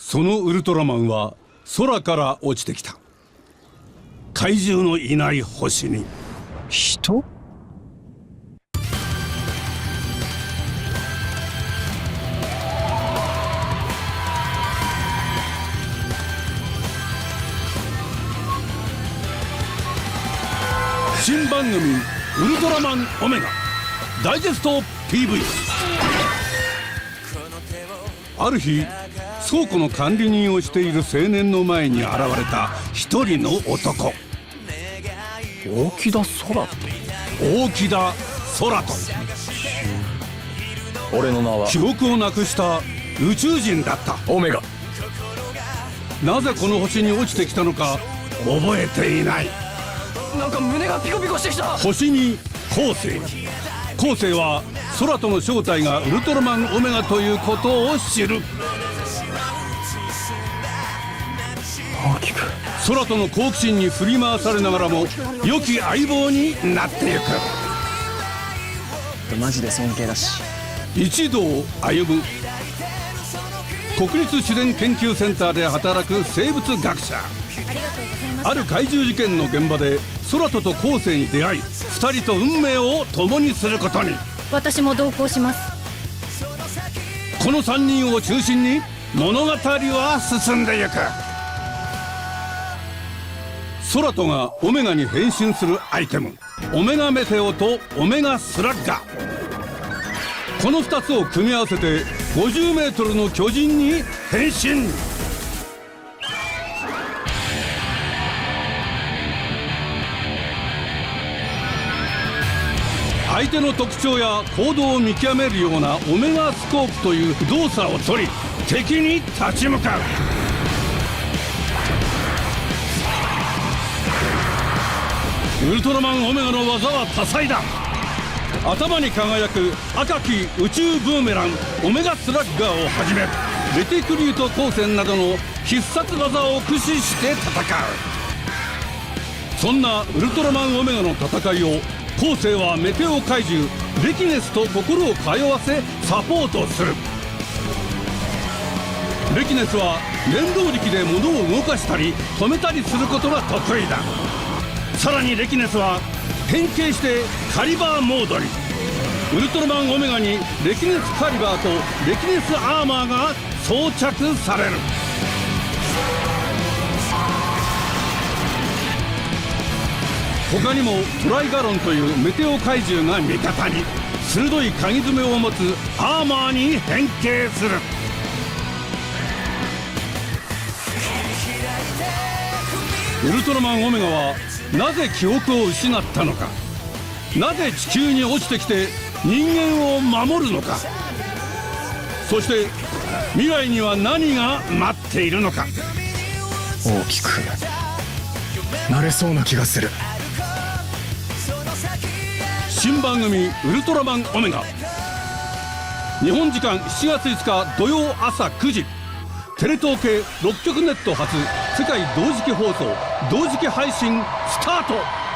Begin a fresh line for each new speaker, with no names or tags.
そのウルトラマンは空から落ちてきた。怪獣のいない星に。
人？
新番組「ウルトラマンオメガ」ダイジェスト PV ある日倉庫の管理人をしている青年の前に現れた一人の男。
大木田空
大木田空と
俺の名は？
記憶をなくした宇宙人だった。
オメガ。
なぜこの星に落ちてきたのか覚えていない。
なんか胸がピコピコしてきた。
星に後世後世は空との正体がウルトラマンオメガということを知る空との好奇心に振り回されながらも良き相棒になっていく。
マジで尊敬だし。
一同歩む。国立自然研究センターで働く生物学者。ある怪獣事件の現場で空とと後世に出会い2人と運命を共にすることに。
私も同行します。
この3人を中心に物語は進んでいく空とがオメガに変身するアイテム。オメガメテオとオメガスラッガ。この2つを組み合わせて 50m の巨人に変身。相手の特徴や行動を見極めるようなオメガスコープという動作を取り敵に立ち向かう。ウルトラマンオメガの技は多彩だ。頭に輝く赤き宇宙ブーメランオメガスラッガーをはじめレテクリュート光線などの必殺技を駆使して戦う。そんなウルトラマンオメガの戦いを後世はメテオ怪獣レキネスと心を通わせサポートする。レキネスは念動力で物を動かしたり止めたりすることが得意だ。さらにレキネスは変形してカリバーモードに。ウルトラマンオメガにレキネスカリバーとレキネスアーマーが装着される。他にもトライガロンというメテオ怪獣が味方に。鋭い鍵爪を持つアーマーに変形する。ウルトラマンオメガはなぜ記憶を失ったのか？なぜ地球に落ちてきて人間を守るのか？そして未来には何が待っているのか？
大きくなれそうな気がする。
新番組「ウルトラマンオメガ」日本時間7月5日土曜朝9時テレ東系6局ネット初世界同時期放送同時期配信スタート。